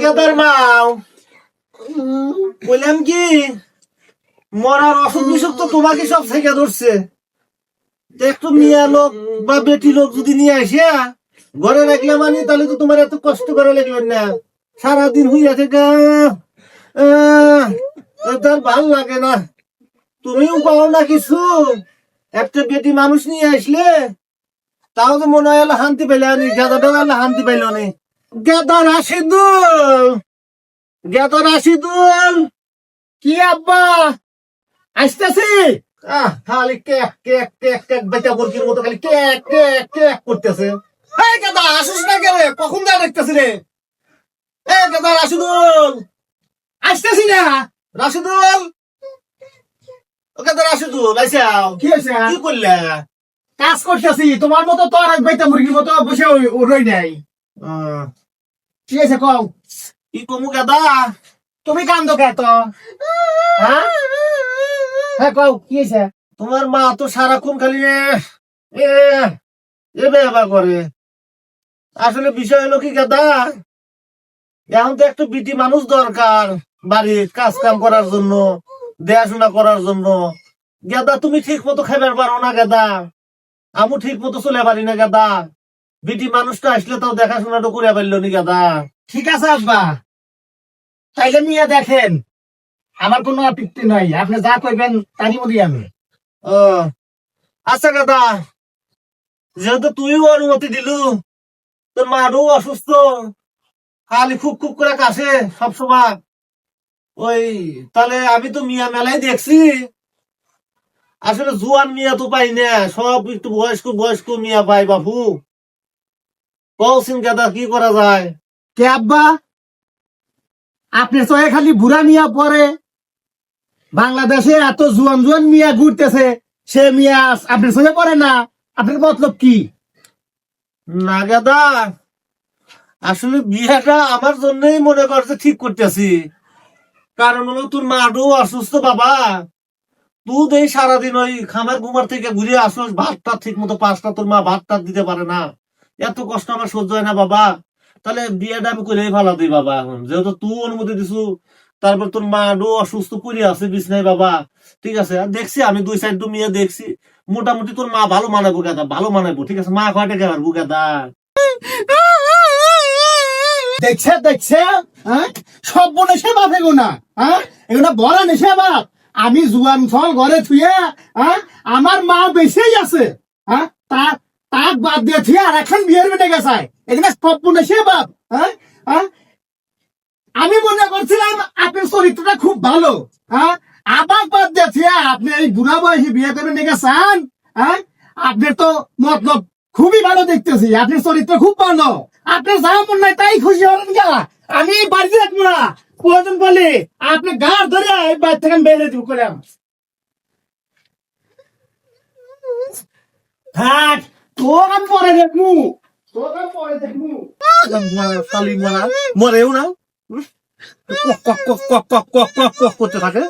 কেদার মাও। বললাম কি মরার অসুখ বিসুখ তো তোমাকে সব থেকে ধরছে। একটু মেয়ে লোক বা বেটি লোক যদি নিয়ে আসে ঘরে রাখলে মানে তাহলে তো তোমার এত কষ্ট করে লাগবে না। সারাদিন হইয়া থেকে তার ভালো লাগে না। তুমিও পাও না কিছু? একটা বেটি মানুষ নিয়ে আসলে তাও তো মনে হয় পাইলে নি গেদাটা শান্তি পাইল নি রাশিদুল কি আব্বা? আসতেছি? খালি কেক কেক কেক কেক বেটা বর্গির মতো খালি কেক কেক কেক করতেছে। এই গেদা আসিস না কে রে কখন যা দেখতেছি রে? এই গেদা রাশিদুল! আসতেছি না? রাশিদুল! ও গেদা রাশিদুল আইসাও কি হয়েছে? কি করলে? কাজ করতেছি। তোমার মতো তো আর এক বাইতা মুরগির মতো বসে রই নাই। কি হয়েছে কও। কি কমু গেদা? তুমি হ্যাঁ? হ্যাঁ তোমার মা তো সারাক্ষণ খালি এ এ ব্যবহার করে। আসলে বিষয় হলো কি গাদা? এখন তো একটু বিটি মানুষ দরকার বাড়ির কাজ কাম করার জন্য, দেখাশোনা করার জন্য। গেদা, তুমি ঠিক মতো খাইবার পারো না গেদা। আমু ঠিক মতো চলে পারি না গেদা। বিটি মানুষটা আসলে তাও দেখাশোনাটা করে পারল নি গেদা। ঠিক আছে আব্বা। তাইলে নিয়ে দেখেন, আমার কোনো আপত্তি নাই। আপনি যা করবেন তারই মধ্যে আমি। ও আচ্ছা দাদা যেহেতু তুইও অনুমতি দিলু, তোর মারও অসুস্থ, খালি খুব খুব করে কাশে সবসময় ওই, তাহলে আমি তো মিয়া মেলাই দেখছি। আসলে জুয়ান মিয়া তো পাই না, সব একটু বয়স্ক বয়স্ক মিয়া পাই বাপু। কলসিন গাদা কি করা যায়? কে আব্বা? আপনি তো খালি বুড়া মিয়া পরে। বাংলাদেশে এত জুয়ান জুয়ান মিয়া ঘুরতেছে সে মিয়া আপনি সঙ্গে পড়ে না আপনার মতলব কি? না গাদা আসলে বিয়েটা আমার জন্যই মনে করছে ঠিক করতেছি। কারণ হলো তোর মাডু অসুস্থ বাবা। তুই দেই সারাদিন ওই খামার ঘুমার থেকে ঘুরে আসোস ভাতটা ঠিক মতো পাঁচটা তোর মা ভাতটা দিতে পারে না। এত কষ্ট আমার সহ্য হয় না, বাবা। তাহলে বিয়েটা আমি করেই ভালো দিই বাবা এখন। যেহেতু তুই অনুমতি দিছু, তারপর তোর মাডু অসুস্থ পড়ে আছে, বিছনায় বাবা। ঠিক আছে দেখছি আমি দুই সাইড মেয়ে দেখছি। মোটামুটি তোর মা ভালো মানাবো গাদা ভালো মানাবো, ঠিক আছে? মা কয়টা কে পারব গাদা দেখছে দেখছে হ্যাঁ? সব বনে সে বাপ এগুনা হ্যাঁ? এগুনা বড় নেশে বাপ। আমি জুয়ান ফল ঘরে থুয়ে হ্যাঁ? আমার মা বেঁচেই আছে তা তাক বাদ দিয়ে থুয়ে আর এখন বিয়ের বেটে গেছে। এখানে বনে সে বাপ হ্যাঁ? হ্যাঁ? আমি মনে করছিলাম আপনার চরিত্রটা খুব ভালো হ্যাঁ? আবার বাদ দিয়ে থুয়ে আপনি এই বুড়া বয়সে বিয়ে করে নিয়ে গেছেন হ্যাঁ? আপনার তো মতলব খুবই ভালো দেখতেছি, আপনার চরিত্র খুব ভালো। আপনি যা মন নাই তাই খুশি হবেন গা। আমি বাড়িতে রাখব না। প্রয়োজন বলে আপনি গাড় ধরে এই বাড়ি থেকে বেড়ে দিব করলাম থাক। তোর আমি পরে দেখব তোর আমি পরে দেখব মরেও না করতে থাকে